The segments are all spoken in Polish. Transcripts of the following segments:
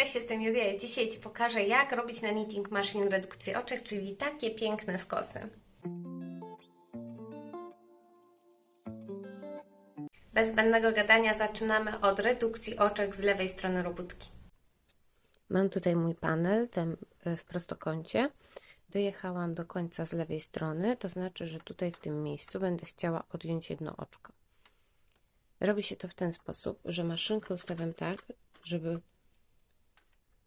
Cześć, jestem Julia i dzisiaj Ci pokażę, jak robić na Knitting Machine redukcję oczek, czyli takie piękne skosy. Bez zbędnego gadania zaczynamy od redukcji oczek z lewej strony robótki. Mam tutaj mój panel, ten e, w prostokącie. Dojechałam do końca z lewej strony, to znaczy, że tutaj w tym miejscu będę chciała odjąć jedno oczko. Robi się to w ten sposób, że maszynkę ustawiam tak, żeby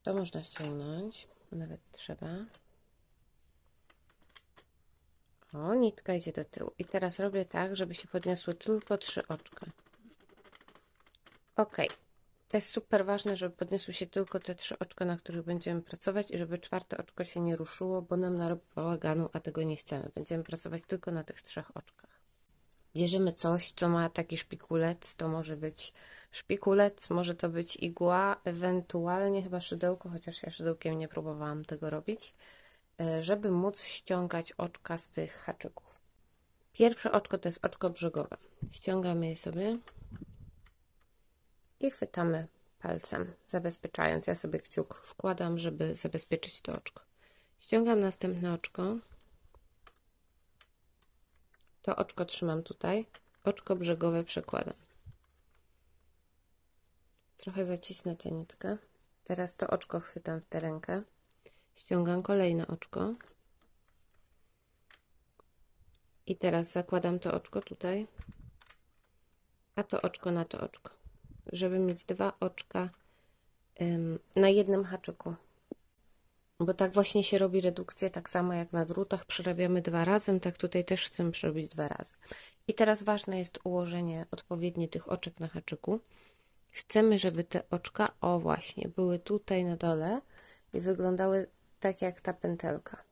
to można ściągnąć, nawet trzeba. O, nitka idzie do tyłu. I teraz robię tak, żeby się podniosły tylko trzy oczka. Ok. To jest super ważne, żeby podniosły się tylko te trzy oczka, na których będziemy pracować i żeby czwarte oczko się nie ruszyło, bo nam narobi bałaganu, a tego nie chcemy. Będziemy pracować tylko na tych trzech oczkach. Bierzemy coś, co ma taki szpikulec, to może być szpikulec, może to być igła, ewentualnie chyba szydełko, chociaż ja szydełkiem nie próbowałam tego robić, e, żeby móc ściągać oczka z tych haczyków. Pierwsze oczko to jest oczko brzegowe. Ściągamy je sobie i chwytamy palcem, zabezpieczając. Ja sobie kciuk wkładam, żeby zabezpieczyć to oczko. Ściągam następne oczko. To oczko trzymam tutaj. Oczko brzegowe przekładam. Trochę zacisnę tę nitkę. Teraz to oczko chwytam w tę rękę. Ściągam kolejne oczko. I teraz zakładam to oczko tutaj, a to oczko na to oczko, żeby mieć dwa oczka ym, na jednym haczyku. Bo tak właśnie się robi redukcja, tak samo jak na drutach przerabiamy dwa razy, tak tutaj też chcemy przerobić dwa razy. I teraz ważne jest ułożenie odpowiednie tych oczek na haczyku. Chcemy, żeby te oczka, o właśnie, były tutaj na dole i wyglądały tak jak ta pętelka.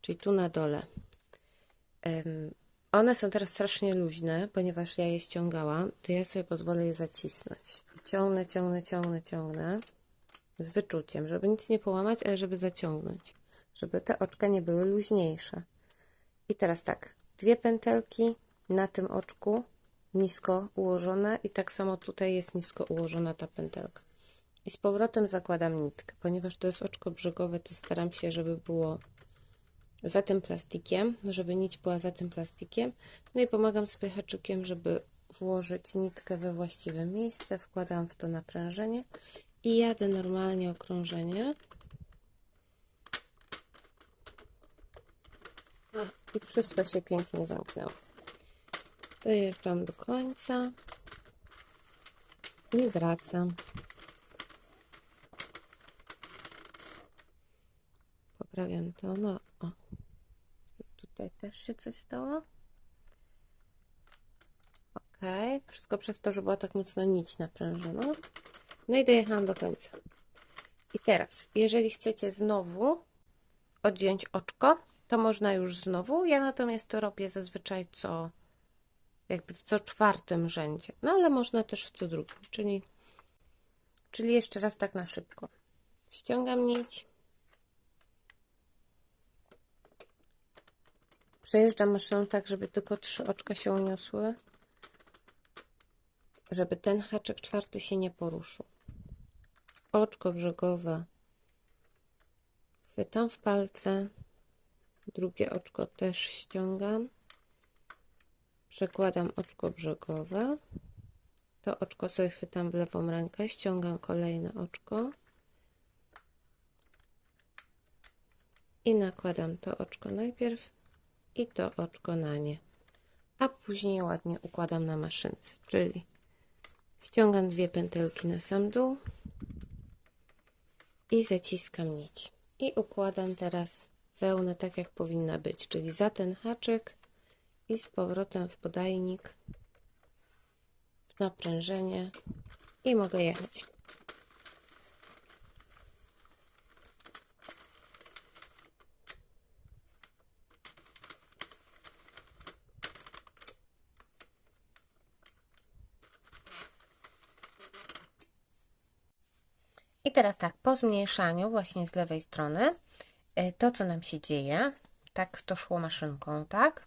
Czyli tu na dole. Um, one są teraz strasznie luźne, ponieważ ja je ściągałam, to ja sobie pozwolę je zacisnąć. Ciągnę, ciągnę, ciągnę, ciągnę z wyczuciem, żeby nic nie połamać, ale żeby zaciągnąć, żeby te oczka nie były luźniejsze. I teraz tak, dwie pętelki na tym oczku, nisko ułożone i tak samo tutaj jest nisko ułożona ta pętelka. I z powrotem zakładam nitkę, ponieważ to jest oczko brzegowe, to staram się, żeby było za tym plastikiem, żeby nić była za tym plastikiem. No i pomagam sobie haczykiem, żeby włożyć nitkę we właściwe miejsce, wkładam w to naprężenie i jadę normalnie okrążenie. I wszystko się pięknie zamknęło. Dojeżdżam do końca i wracam. Poprawiam to, no o. Tutaj też się coś stało. Ok, wszystko przez to, że była tak mocno nić naprężona. No i dojechałam do końca. I teraz, jeżeli chcecie znowu odjąć oczko, to można już znowu. Ja natomiast to robię zazwyczaj co jakby w co czwartym rzędzie. No ale można też w co drugim, czyli, czyli jeszcze raz tak na szybko. Ściągam nić. Przejeżdżam maszyną tak, żeby tylko trzy oczka się uniosły. Żeby ten haczek czwarty się nie poruszył. Oczko brzegowe. Chwytam w palce. Drugie oczko też ściągam. Przekładam oczko brzegowe. To oczko sobie chwytam w lewą rękę, ściągam kolejne oczko. I nakładam to oczko najpierw i to oczko na nie. A później ładnie układam na maszynce, czyli ściągam dwie pętelki na sam dół i zaciskam nić. I układam teraz wełnę tak jak powinna być, czyli za ten haczyk i z powrotem w podajnik, w naprężenie i mogę jechać. I teraz tak, po zmniejszaniu właśnie z lewej strony, y, to co nam się dzieje, tak to szło maszynką, tak?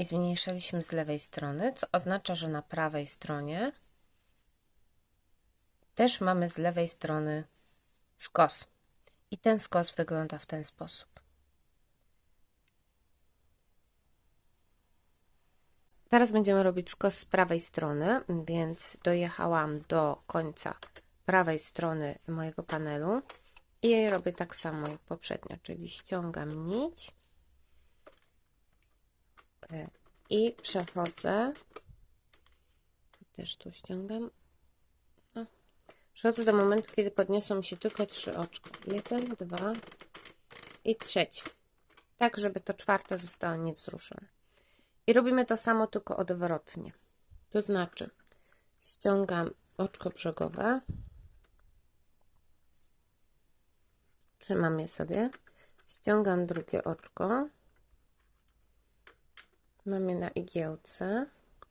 I zmniejszaliśmy z lewej strony, co oznacza, że na prawej stronie też mamy z lewej strony skos. I ten skos wygląda w ten sposób. Teraz będziemy robić skos z prawej strony, więc dojechałam do końca prawej strony mojego panelu i robię tak samo jak poprzednio, czyli ściągam nić i przechodzę. Też tu ściągam. No. przechodzę do momentu, kiedy podniosą mi się tylko trzy oczka. Jeden, dwa i trzeci. Tak, żeby to czwarte zostało niewzruszone. I robimy to samo, tylko odwrotnie. To znaczy ściągam oczko brzegowe. Trzymam je sobie. Ściągam drugie oczko mam je na igiełce.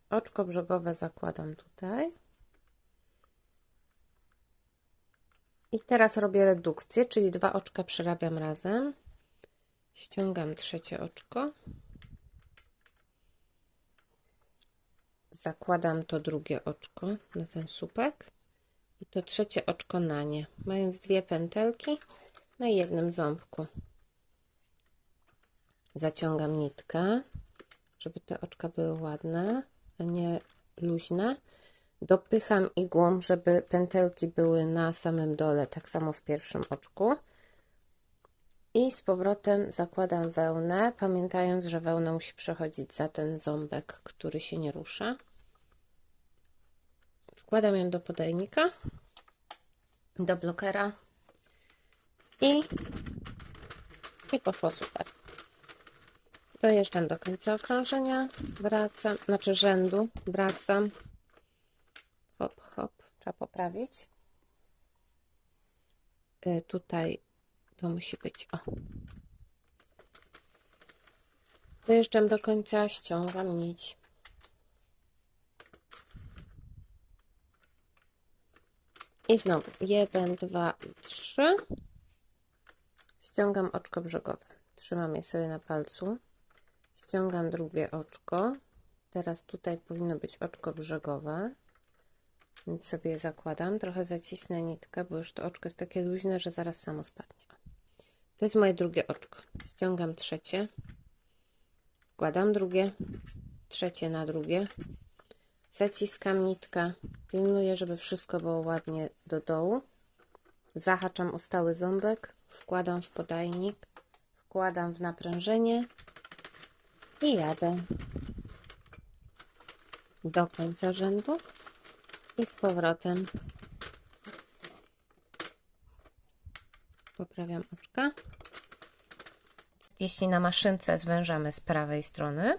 Oczko brzegowe zakładam tutaj. I teraz robię redukcję czyli dwa oczka przerabiam razem. Ściągam trzecie oczko. Zakładam to drugie oczko na ten słupek. I to trzecie oczko na nie mając dwie pętelki na jednym ząbku. Zaciągam nitkę żeby te oczka były ładne a nie luźne. Dopycham igłą żeby pętelki były na samym dole tak samo w pierwszym oczku. I z powrotem zakładam wełnę pamiętając, że wełna musi przechodzić za ten ząbek, który się nie rusza. Składam ją do podajnika do blokera i, i poszło super. Dojeżdżam do końca okrążenia, wracam, znaczy rzędu, wracam. Hop, hop, trzeba poprawić. Y, tutaj to musi być, o. Dojeżdżam do końca, ściągam nić. I znowu 1, 2 i 3. Ściągam oczko brzegowe. Trzymam je sobie na palcu. Ściągam drugie oczko. Teraz tutaj powinno być oczko brzegowe. Więc sobie zakładam. Trochę zacisnę nitkę, bo już to oczko jest takie luźne, że zaraz samo spadnie. To jest moje drugie oczko. Ściągam trzecie. Wkładam drugie. Trzecie na drugie zaciskam nitkę, pilnuję, żeby wszystko było ładnie do dołu, zahaczam o stały ząbek, wkładam w podajnik, wkładam w naprężenie i jadę do końca rzędu i z powrotem poprawiam oczka. Jeśli na maszynce zwężamy z prawej strony,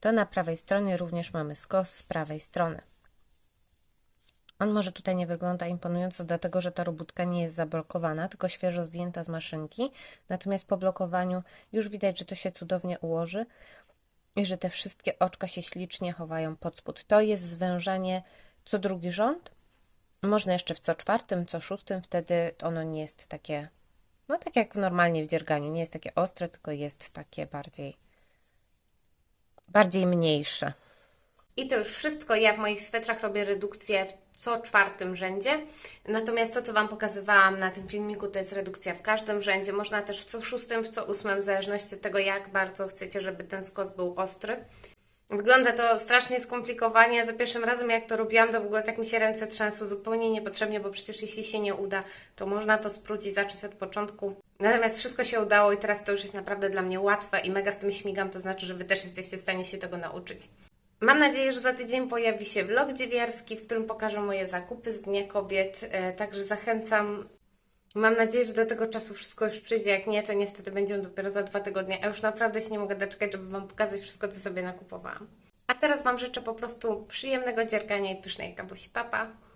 to na prawej stronie również mamy skos z prawej strony. On może tutaj nie wygląda imponująco, dlatego że ta robótka nie jest zablokowana, tylko świeżo zdjęta z maszynki. Natomiast po blokowaniu już widać, że to się cudownie ułoży i że te wszystkie oczka się ślicznie chowają pod spód. To jest zwężanie co drugi rząd. Można jeszcze w co czwartym, co szóstym, wtedy ono nie jest takie, no tak jak normalnie w dzierganiu, nie jest takie ostre, tylko jest takie bardziej bardziej mniejsze. I to już wszystko. Ja w moich swetrach robię redukcję co czwartym rzędzie. Natomiast to, co Wam pokazywałam na tym filmiku, to jest redukcja w każdym rzędzie. Można też w co szóstym, w co ósmym, w zależności od tego, jak bardzo chcecie, żeby ten skos był ostry. Wygląda to strasznie skomplikowanie. Za pierwszym razem, jak to robiłam, to w ogóle tak mi się ręce trzęsły zupełnie niepotrzebnie, bo przecież jeśli się nie uda, to można to spróć i zacząć od początku. Natomiast wszystko się udało i teraz to już jest naprawdę dla mnie łatwe i mega z tym śmigam, to znaczy, że Wy też jesteście w stanie się tego nauczyć. Mam nadzieję, że za tydzień pojawi się vlog dziewiarski, w którym pokażę moje zakupy z Dnia Kobiet, e, także zachęcam. Mam nadzieję, że do tego czasu wszystko już przyjdzie. Jak nie, to niestety będzie dopiero za dwa tygodnie. A już naprawdę się nie mogę doczekać, żeby Wam pokazać wszystko, co sobie nakupowałam. A teraz Wam życzę po prostu przyjemnego dziergania i pysznej kabusi. Papa!